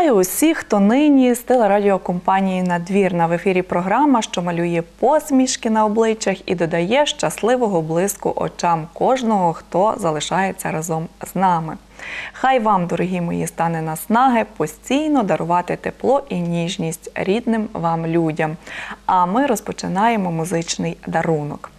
Вітаю усіх, хто нині з телерадіокомпанії Надвірна в ефірі програма, що малює посмішки на обличчях і додає щасливого блиску очам кожного, хто залишається разом з нами. Хай вам, дорогі мої, стане наснаги постійно дарувати тепло і ніжність рідним вам людям. А ми розпочинаємо музичний дарунок.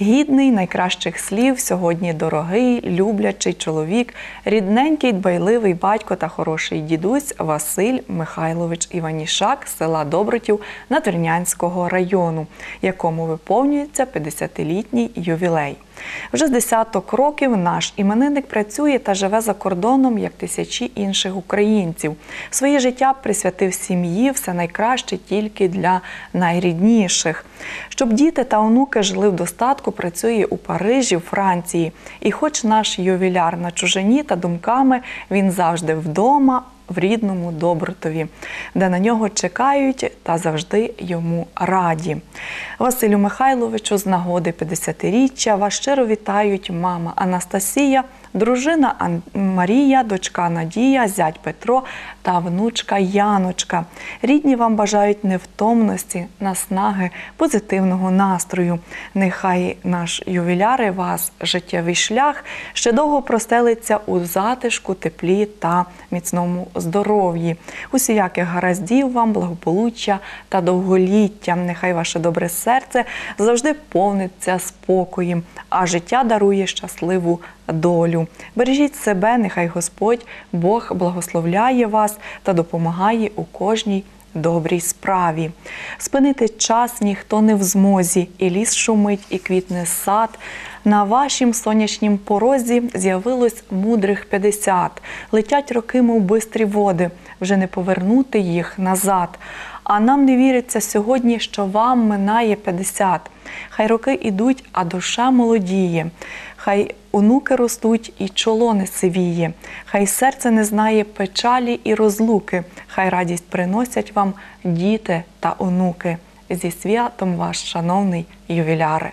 Гідний найкращих слів сьогодні дорогий, люблячий чоловік, рідненький, дбайливий батько та хороший дідусь Василь Михайлович Іванішак села Добротів Надвірнянського району, якому виповнюється 50-літній ювілей. Вже з десяток років наш іменинник працює та живе за кордоном, як тисячі інших українців. Своє життя присвятив сім'ї, все найкраще тільки для найрідніших. Щоб діти та онуки жили в достатку, працює у Парижі, Франції. І, хоч наш ювіляр на чужині та думками, він завжди вдома. В рідному Добротові, де на нього чекають та завжди йому раді. Василю Михайловичу з нагоди 50-річчя вас щиро вітають мама Анастасія, дружина Марія, дочка Надія, зять Петро та внучка Яночка. Рідні вам бажають невтомності, наснаги, позитивного настрою. Нехай наш ювіляр і вас життєвий шлях ще довго простелиться у затишку, теплі та міцному здоров'ї. Усіяких гараздів вам, благополуччя та довголіття. Нехай ваше добре серце завжди повниться спокоєм, а життя дарує щасливу долю. Бережіть себе, нехай Господь Бог благословляє вас та допомагає у кожній добрій справі. Спинити час ніхто не в змозі, і ліс шумить, і квітне сад. На вашім сонячнім порозі з'явилось мудрих 50. Летять роки, мов бистрі води, вже не повернути їх назад. А нам не віриться сьогодні, що вам минає 50. Хай роки ідуть, а душа молодіє. Хай онуки ростуть і чоло не сивіє, хай серце не знає печалі і розлуки, хай радість приносять вам діти та онуки. Зі святом ваш, шановний ювіляре.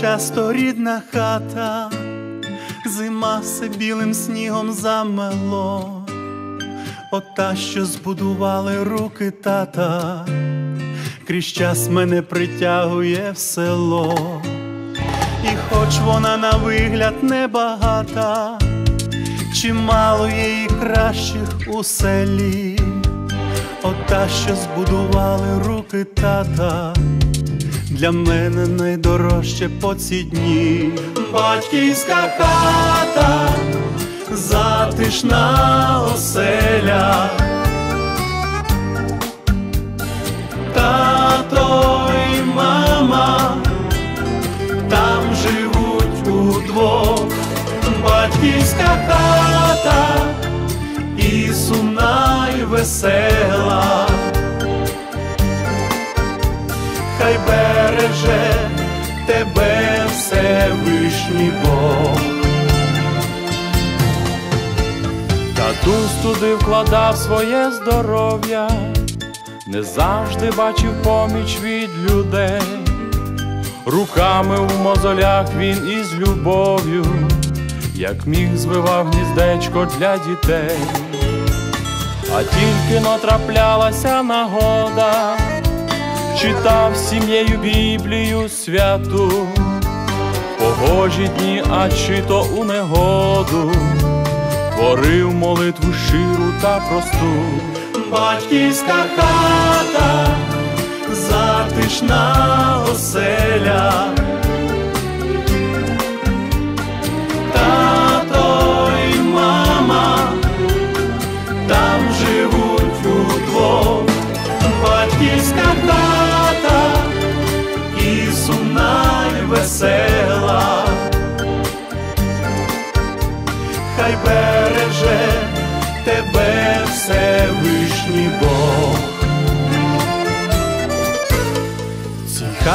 Часто рідна хата, зима все білим снігом замело, ота, що збудували руки тата, крізь час мене притягує в село, і хоч вона на вигляд небагата, чимало і кращих у селі, ота, що збудували руки тата для мене найдорожче по ці дні. Батьківська хата, затишна оселя. Тато і мама там живуть удвох. Батьківська хата і сумна, і весела. Всевишній Бог. Татусь туди вкладав своє здоров'я, не завжди бачив поміч від людей, руками в мозолях він із любов'ю, як міг звивав гніздечко для дітей, а тільки натраплялася нагода читав сім'єю Біблію святу, погожі дні, а чи то у негоду, творив молитву щиру та просту. Батьківська хата, затишна оселя.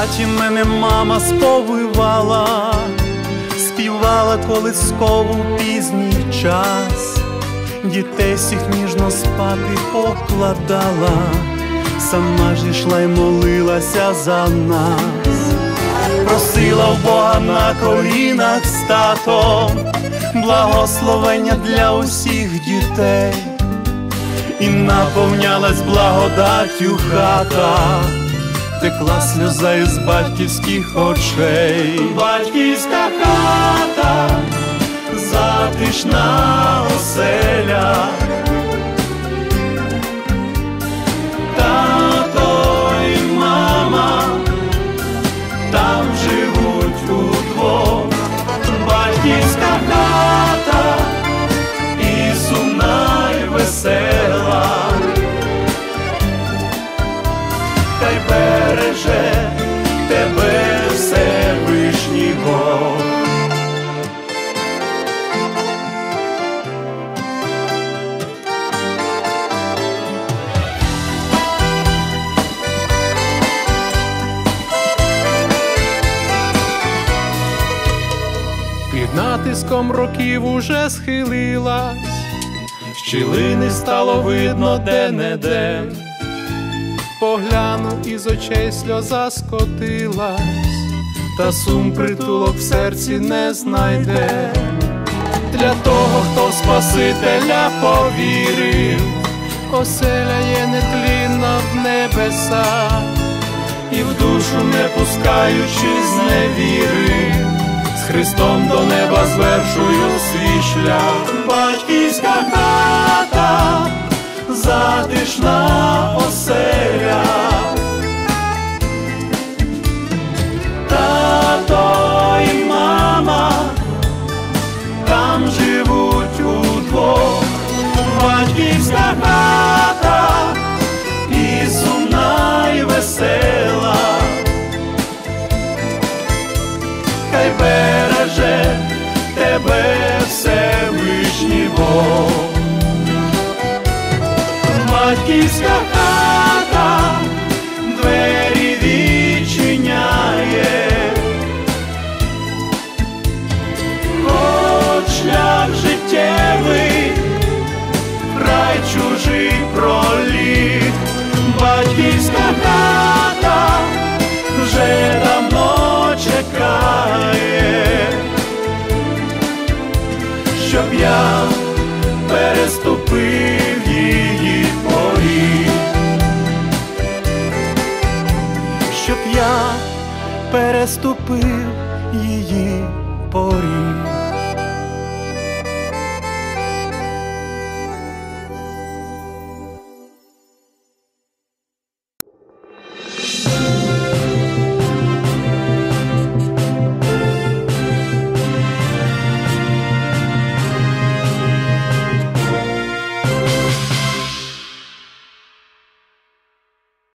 Хаті мене мама сповивала, співала колискову пізній час, дітей всіх ніжно спати покладала сама ж ішла й молилася за нас, просила в Бога на колінах з татом, благословення для усіх дітей, і наповнялась благодаттю хата, текла сльоза із батьківських очей, батьківська хата, затишна оселя. Тато Під натиском років уже схилилась, щілини стало видно де-не-де, поглянув із очей сльоза скотилась, та сум притулок в серці не знайде. Для того, хто Спасителя повірив, оселя є нетлінна в небесах, і в душу не пускаючи з невіри, Христом до неба звершую свій шлях. батьківська хата, затишна оселя. Тебе Всевишній Бог. Батьківська хата двері відчиняє, хоч шлях життєвий, край чужий проліг, батьківська хата я переступив її поріг, щоб я переступив її поріг.